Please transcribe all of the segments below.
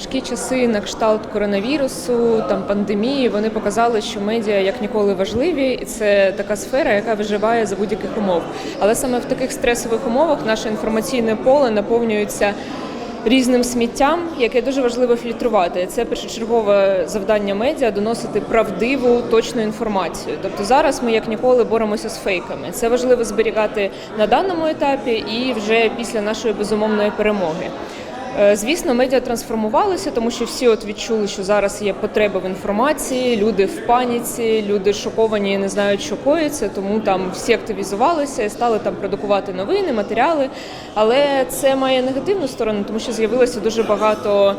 Важкі часи на кшталт коронавірусу, там пандемії, вони показали, що медіа як ніколи важливі, і це така сфера, яка виживає за будь-яких умов. Але саме в таких стресових умовах наше інформаційне поле наповнюється різним сміттям, яке дуже важливо фільтрувати. Це першочергове завдання медіа доносити правдиву, точну інформацію. Тобто зараз ми як ніколи боремося з фейками. Це важливо зберігати на даному етапі і вже після нашої безумовної перемоги. Е, Звісно, медіа трансформувалися, тому що всі от відчули, що зараз є потреба в інформації, люди в паніці, люди шоковані не знають, що коїться, тому там всі активізувалися і стали там продукувати новини, матеріали. Але це має негативну сторону, тому що з'явилося дуже багато.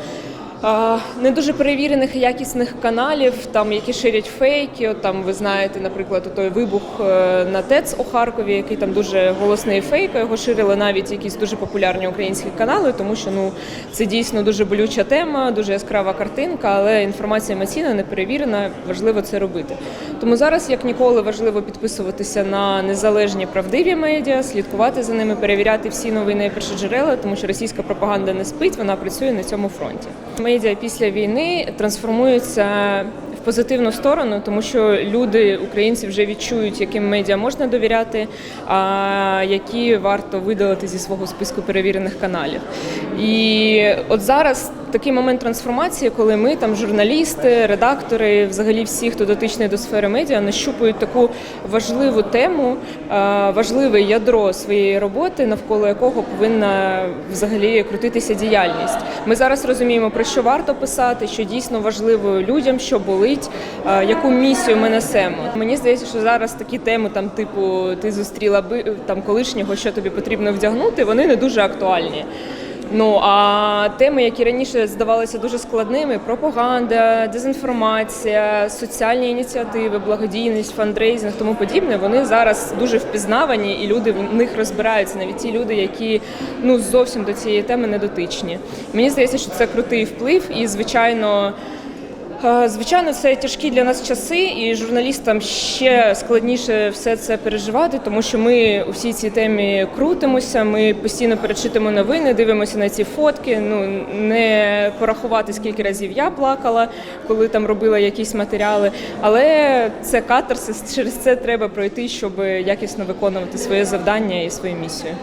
Не дуже перевірених якісних каналів, там які ширять фейки. От там ви знаєте, наприклад, той вибух е, на ТЕЦ у Харкові, який там дуже голосний фейк. Його ширили навіть якісь дуже популярні українські канали, тому що ну це дійсно дуже болюча тема, дуже яскрава картинка, але інформація емоційна, не перевірена. Важливо це робити. Тому зараз, як ніколи, важливо підписуватися на незалежні правдиві медіа, слідкувати за ними, перевіряти всі новини і першоджерела, тому що російська пропаганда не спить, вона працює на цьому фронті. Медіа після війни трансформуються в позитивну сторону, тому що люди, українці, вже відчують, яким медіа можна довіряти, а які варто видалити зі свого списку перевірених каналів. І от зараз такий момент трансформації, коли ми, там журналісти, редактори, взагалі всі, хто дотичний до сфери медіа, нащупують таку важливу тему, е, важливе ядро своєї роботи, навколо якого повинна взагалі крутитися діяльність. Ми зараз розуміємо, про що варто писати, що дійсно важливо людям, що болить, е, яку місію ми несемо. Мені здається, що зараз такі теми, там, типу, ти зустріла би там колишнього, що тобі потрібно вдягнути, вони не дуже актуальні. Ну а теми, які раніше здавалися дуже складними: пропаганда, дезінформація, соціальні ініціативи, благодійність, фандрейзинг, тому подібне, вони зараз дуже впізнавані, і люди в них розбираються. Навіть ті люди, які ну зовсім до цієї теми не дотичні. Мені здається, що це крутий вплив, і звичайно. Е, Звичайно, це тяжкі для нас часи, і журналістам ще складніше все це переживати, тому що ми у всій цій темі крутимося. Ми постійно перечитуємо новини, дивимося на ці фотки. Ну не порахувати скільки разів я плакала, коли там робила якісь матеріали. Але це катарсис, через це треба пройти, щоб якісно виконувати своє завдання і свою місію.